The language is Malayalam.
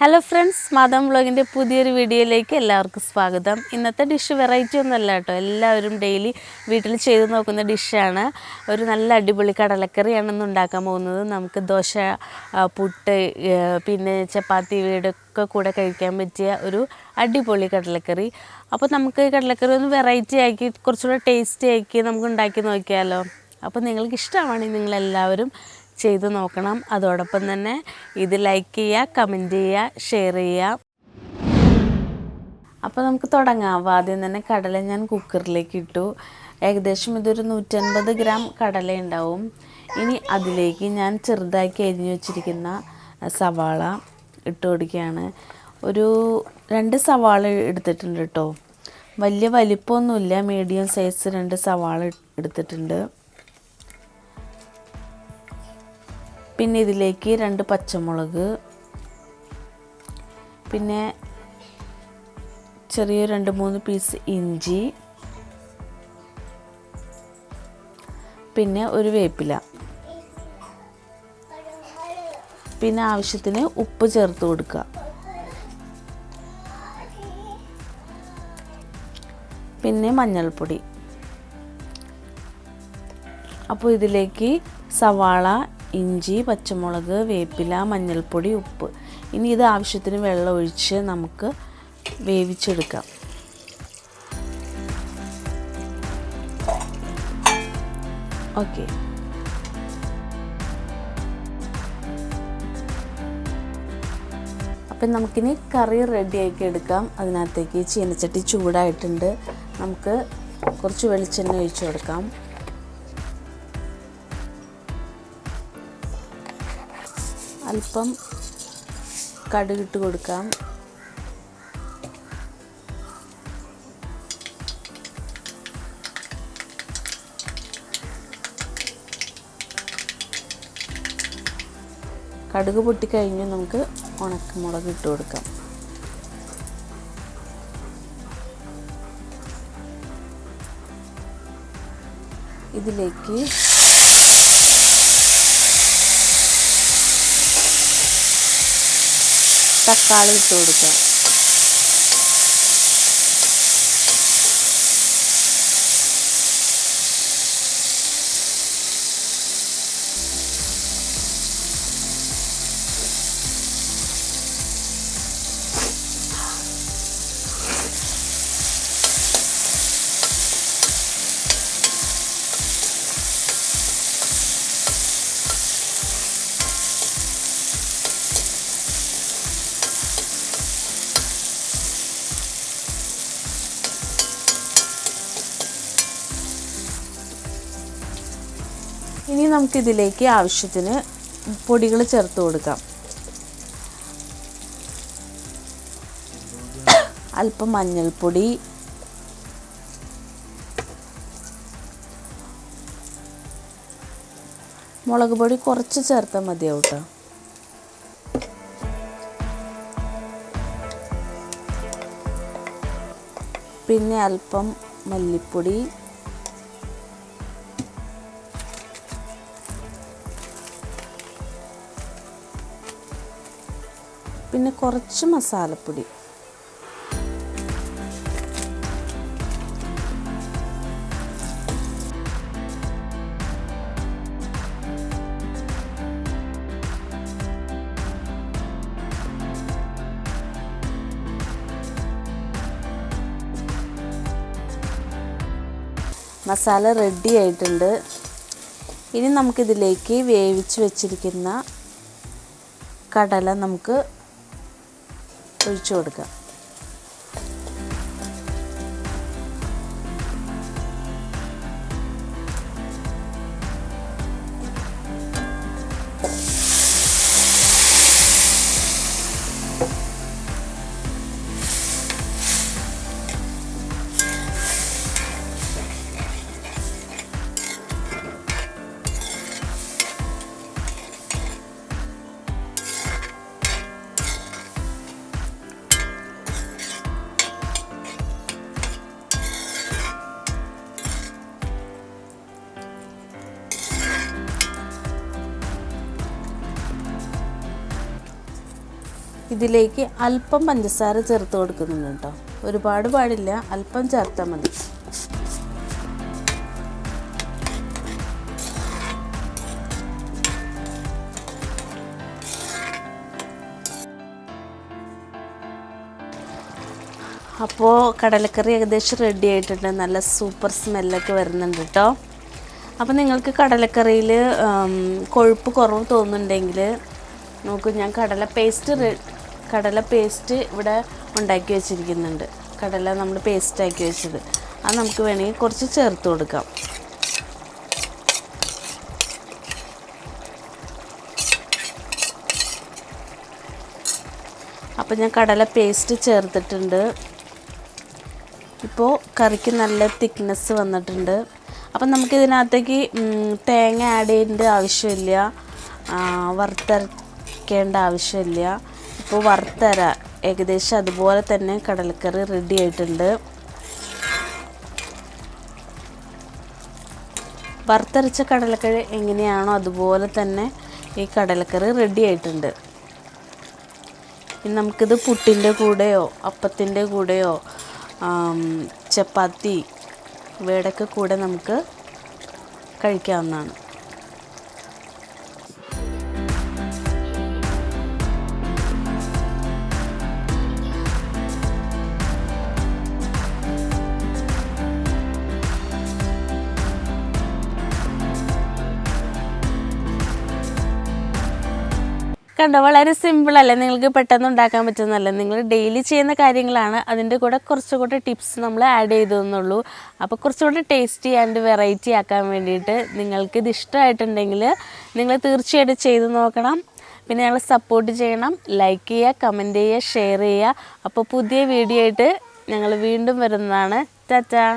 ഹലോ ഫ്രണ്ട്സ് മതം വ്ളോഗിന്റെ പുതിയൊരു വീഡിയോയിലേക്ക് എല്ലാവർക്കും സ്വാഗതം. ഇന്നത്തെ ഡിഷ് വെറൈറ്റി ഒന്നുമല്ല കേട്ടോ. എല്ലാവരും ഡെയിലി വീട്ടിൽ ചെയ്ത് നോക്കുന്ന ഡിഷാണ് ഒരു നല്ല അടിപൊളി കടലക്കറിയാണ് ഇന്ന് ഉണ്ടാക്കാൻ പോകുന്നത്. നമുക്ക് ദോശ പുട്ട് പിന്നെ ചപ്പാത്തി വീടൊക്കെ കൂടെ കഴിക്കാൻ പറ്റിയ ഒരു അടിപൊളി കടലക്കറി. അപ്പോൾ നമുക്ക് കടലക്കറി ഒന്ന് വെറൈറ്റി ആക്കി കുറച്ചുകൂടെ ടേസ്റ്റി ആക്കി നമുക്ക് ഉണ്ടാക്കി നോക്കിയാലോ. അപ്പോൾ നിങ്ങൾക്ക് ഇഷ്ടമാണെങ്കിൽ നിങ്ങളെല്ലാവരും ചെയ്ത് നോക്കണം. അതോടൊപ്പം തന്നെ ഇത് ലൈക്ക് ചെയ്യുക കമന്റ് ചെയ്യുക ഷെയർ ചെയ്യുക. അപ്പോൾ നമുക്ക് തുടങ്ങാം. ആദ്യം തന്നെ കടല ഞാൻ കുക്കറിലേക്ക് ഇട്ടു. ഏകദേശം ഇതൊരു നൂറ്റൻപത് ഗ്രാം കടല ഉണ്ടാവും. ഇനി അതിലേക്ക് ഞാൻ ചെറുതാക്കി അരിഞ്ഞു വെച്ചിരിക്കുന്ന സവാള ഇട്ട് കൊടുക്കുകയാണ്. ഒരു രണ്ട് സവാള എടുത്തിട്ടുണ്ട് കേട്ടോ വലിയ വലിപ്പമൊന്നുമില്ല. മീഡിയം സൈസ് രണ്ട് സവാള എടുത്തിട്ടുണ്ട്. പിന്നെ ഇതിലേക്ക് രണ്ട് പച്ചമുളക്. പിന്നെ ചെറിയ രണ്ട് മൂന്ന് പീസ് ഇഞ്ചി. പിന്നെ ഒരു വേപ്പില. പിന്നെ ആവശ്യത്തിന് ഉപ്പ് ചേർത്ത് കൊടുക്കുക. പിന്നെ മഞ്ഞൾപ്പൊടി. അപ്പോൾ ഇതിലേക്ക് സവാള ഇഞ്ചി പച്ചമുളക് വേപ്പില മഞ്ഞൾപ്പൊടി ഉപ്പ്. ഇനി ഇത് ആവശ്യത്തിന് വെള്ളം ഒഴിച്ച് നമുക്ക് വേവിച്ചെടുക്കാം. ഓക്കെ. അപ്പം നമുക്കിനി കറി റെഡിയാക്കി എടുക്കാം. അതിനകത്തേക്ക് ചീനച്ചട്ടി ചൂടായിട്ടുണ്ട്. നമുക്ക് കുറച്ച് വെളിച്ചെണ്ണ ഒഴിച്ചു കൊടുക്കാം. അല്പം കടുകിട്ട് കൊടുക്കാം. കടുക് പൊട്ടിക്കഴിഞ്ഞ് നമുക്ക് ഉണക്കമുളക് ഇട്ട് കൊടുക്കാം. ഇതിലേക്ക് തക്കാളി ഇട്ട് കൊടുക്കാം. ഇനി നമുക്കിതിലേക്ക് ആവശ്യത്തിന് പൊടികൾ ചേർത്ത് കൊടുക്കാം. അല്പം മഞ്ഞൾപ്പൊടി. മുളക് പൊടി കുറച്ച് ചേർത്താൽ മതിയാവും കേട്ടോ പിന്നെ അല്പം മല്ലിപ്പൊടി. പിന്നെ കുറച്ച് മസാലപ്പൊടി. മസാല റെഡി ആയിട്ടുണ്ട്. ഇനി നമുക്കിതിലേക്ക് വേവിച്ച് വെച്ചിരിക്കുന്ന കടല നമുക്ക് ഒഴിച്ചു കൊടുക്കാം ഇതിലേക്ക് അല്പം പഞ്ചസാര ചേർത്ത് കൊടുക്കുന്നുണ്ട് കേട്ടോ. ഒരുപാട് പാടില്ല അല്പം ചേർത്താൽ മതി. അപ്പോൾ കടലക്കറി ഏകദേശം റെഡി ആയിട്ടുണ്ട്. നല്ല സൂപ്പർ സ്മെല്ലൊക്കെ വരുന്നുണ്ട് കേട്ടോ. അപ്പോൾ നിങ്ങൾക്ക് കടലക്കറിയിൽ കൊഴുപ്പ് കുറവ് തോന്നുന്നുണ്ടെങ്കിൽ നോക്കൂ ഞാൻ കടല പേസ്റ്റ് കടല പേസ്റ്റ് ഇവിടെ ഉണ്ടാക്കി വെച്ചിരിക്കുന്നുണ്ട്. കടല നമ്മൾ പേസ്റ്റ് ആക്കി വെച്ചത്. അത് നമുക്ക് വേണമെങ്കിൽ കുറച്ച് ചേർത്ത് കൊടുക്കാം. അപ്പോൾ ഞാൻ കടല പേസ്റ്റ് ചേർത്തിട്ടുണ്ട്. ഇപ്പോൾ കറിക്ക് നല്ല തിക്നെസ് വന്നിട്ടുണ്ട്. അപ്പം നമുക്ക് ഇതിനകത്തേക്ക് തേങ്ങ ആഡ് ചെയ്യേണ്ട ആവശ്യമില്ല. വറുത്തരക്കേണ്ട ആവശ്യമില്ല. ഇപ്പോൾ വറുത്തര ഏകദേശം അതുപോലെ തന്നെ കടലക്കറി റെഡി ആയിട്ടുണ്ട്. വറുത്തരച്ച കടലക്കറി എങ്ങനെയാണോ അതുപോലെ തന്നെ ഈ കടലക്കറി റെഡി ആയിട്ടുണ്ട്. നമുക്കിത് പുട്ടിന്റെ കൂടെയോ അപ്പത്തിന്റെ കൂടെയോ ചപ്പാത്തി ഇവയുടെയൊക്കെ കൂടെ നമുക്ക് കഴിക്കാവുന്നതാണ്. കണ്ടോ വളരെ സിമ്പിൾ അല്ലേ? നിങ്ങൾക്ക് പെട്ടെന്ന് ഉണ്ടാക്കാൻ പറ്റുന്നതല്ല? നിങ്ങൾ ഡെയിലി ചെയ്യുന്ന കാര്യങ്ങളാണ്. അതിന്റെ കൂടെ കുറച്ചുകൂടെ ടിപ്സ് നമ്മൾ ആഡ് ചെയ്തെന്നുള്ളൂ അപ്പോൾ കുറച്ചുകൂടെ ടേസ്റ്റി ആൻഡ് വെറൈറ്റി ആക്കാൻ വേണ്ടിയിട്ട് നിങ്ങൾക്ക് ഇത് ഇഷ്ടമായിട്ടുണ്ടെങ്കിൽ നിങ്ങൾ തീർച്ചയായിട്ടും ചെയ്ത് നോക്കണം. പിന്നെ ഞങ്ങൾ സപ്പോർട്ട് ചെയ്യണം. ലൈക്ക് ചെയ്യുക കമന്റ് ചെയ്യുക ഷെയർ ചെയ്യുക. അപ്പോൾ പുതിയ വീഡിയോ ആയിട്ട് ഞങ്ങൾ വീണ്ടും വരുന്നതാണ്. ടാറ്റാ